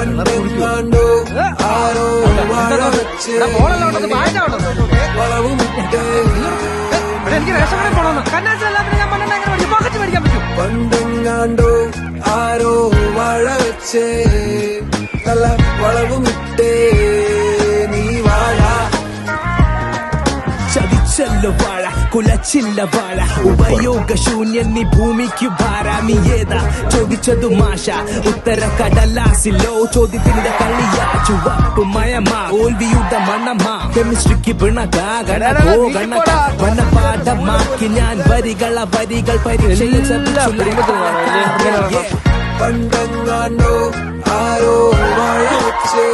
കണ്ടെങ്ങാണ്ടോ ആരോ വാഴ വെച്ച് വളവുമിട്ട് എനിക്ക് പണ്ടെങ്ങാണ്ടോ ആരോ വാഴ വെച്ച്. നല്ല വളവുമിട്ടേ നീ വാഴ ചതിച്ചല്ലോ വാഴ കുലച്ചില്ല വാഴ ഉപയോഗശൂന്യൻ നീ ഭൂമിക്ക് ഭാരാമി ഏതാ? ചോദിച്ചതു മാഷ. ഉത്തര കടലാസിലോ. ചോദ്യത്തിന്റെ കളിയാ ചുവപ്പ് മയമാ. ഓൽവിയുടെ മണമാ. കെമിസ്ട്രിക്ക് പിണക ഗണകോ ഗണക വനപാഠമാക്കി ഞാൻ വരികള വരികൾ പരീക്ഷയിൽ പണ്ടങ്ങാണ്ടോ ആരോ വളച്ചേ